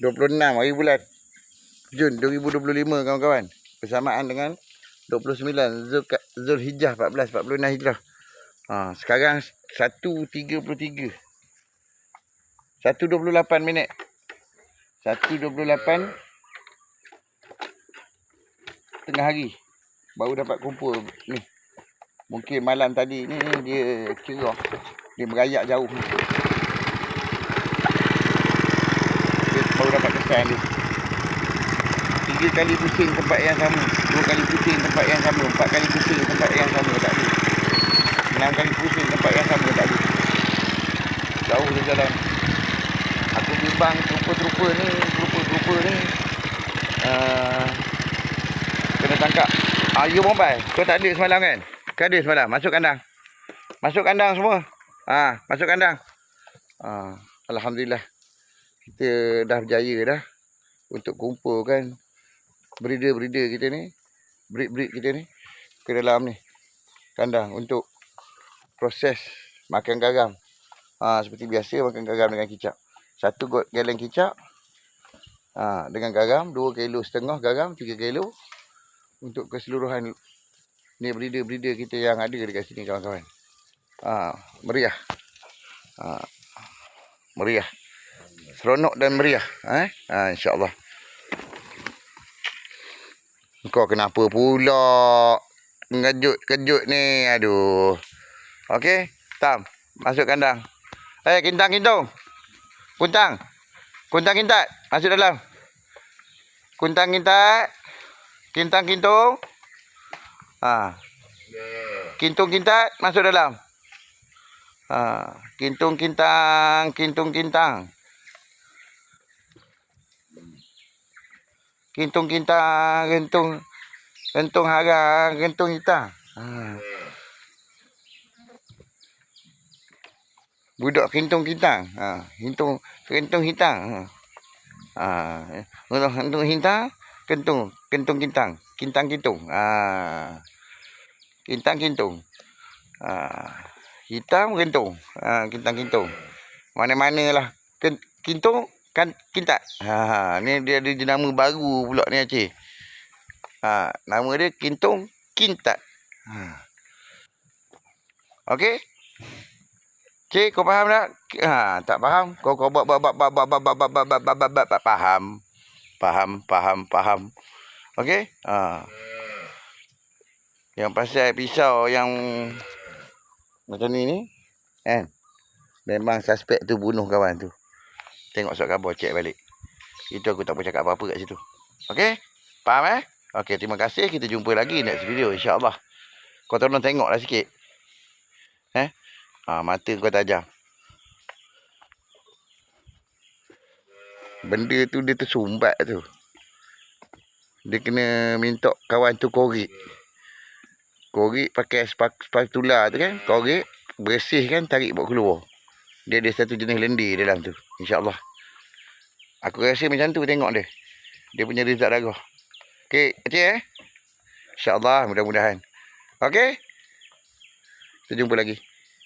26 hari bulan Jun 2025 kawan-kawan. Bersamaan dengan 29 Zul Zulhijjah 14 46 Hijrah. Ha, sekarang 1.33. 1.28 minit. 1.28 tengah hari. Baru dapat kumpul ni. Mungkin malam tadi ni dia cerah. Dia merayak jauh ni. Dia dia. Tiga kali pusing tempat yang sama. Dua kali pusing tempat yang sama. Empat kali pusing tempat yang sama. Tak ada. Enam kali pusing tempat yang sama. Tak ada. Jauh dia jalan. Aku bimbang terupa-terupa ni. Terupa-terupa ni. Uh, kena tangkap. Ah, you mobile. Kau tak ada semalam kan? Kau ada semalam. Masuk kandang. Masuk kandang semua. Ah, masuk kandang. Ah, Alhamdulillah. Kita dah berjaya dah. Untuk kumpulkan breeder-breeder kita ni. Breed-breed kita ni. Ke dalam ni. Kandang. Untuk proses makan garam. Ah, seperti biasa makan garam dengan kicap. Satu got galen kicap. Ah, dengan garam. Dua kilo setengah garam. Tiga kilo untuk keseluruhan ni breeder-breeder kita yang ada dekat sini kawan-kawan. Ha, meriah. Ha, meriah. Seronok dan meriah. Eh? Ha, InsyaAllah. Kau kenapa pula? Ngejut-kejut ni. Aduh. Okey. Tam. Masuk kandang. Eh, kintang, kintung. Kuntang. Kuntang, kintat. Masuk dalam. Kuntang, kintat. Kintang kintung. Ha. Kintung kintat masuk dalam. Ha. Kintung kintang, kintung kintang. Kintung kita, kintung kintung harga, kintung kita. Ha. Budak kintung kita, ha. kintung kintung kita. Ha. ha. Ah, kintung kita, kintung kintung kita, kintang kintung. Ha. Kintang kintung. Ha. Hitam kintung, ha. kintang kintung. Mana-mana lah. Kintung, kan kintat. Ha. Ni dia ada nama baru pula ni Aceh. Ha. Nama dia kintung kintat. Ha. Okey. Cik, kau faham tak? Ha, tak faham. Kau kau buat buat buat buat buat buat buat buat buat buat buat buat faham. Faham, faham, faham. Okey? Ha. Yang pasal pisau yang macam ni ni. Kan? Memang suspek tu bunuh kawan tu. Tengok surat khabar cek balik. Itu aku tak boleh cakap apa-apa kat situ. Okey? Faham eh? Okey, terima kasih. Kita jumpa lagi next video insya-Allah. Kau tolong tengoklah sikit. Eh? Ha, mata kau tajam. Benda tu dia tersumbat tu. Dia kena minta kawan tu korek. Korek pakai spatula tu kan. Korek, bersih kan, tarik buat keluar. Dia ada satu jenis lendir dalam tu. InsyaAllah. Aku rasa macam tu tengok dia. Dia punya result darah. Okey, Aceh eh. InsyaAllah mudah-mudahan. Okey. Kita jumpa lagi.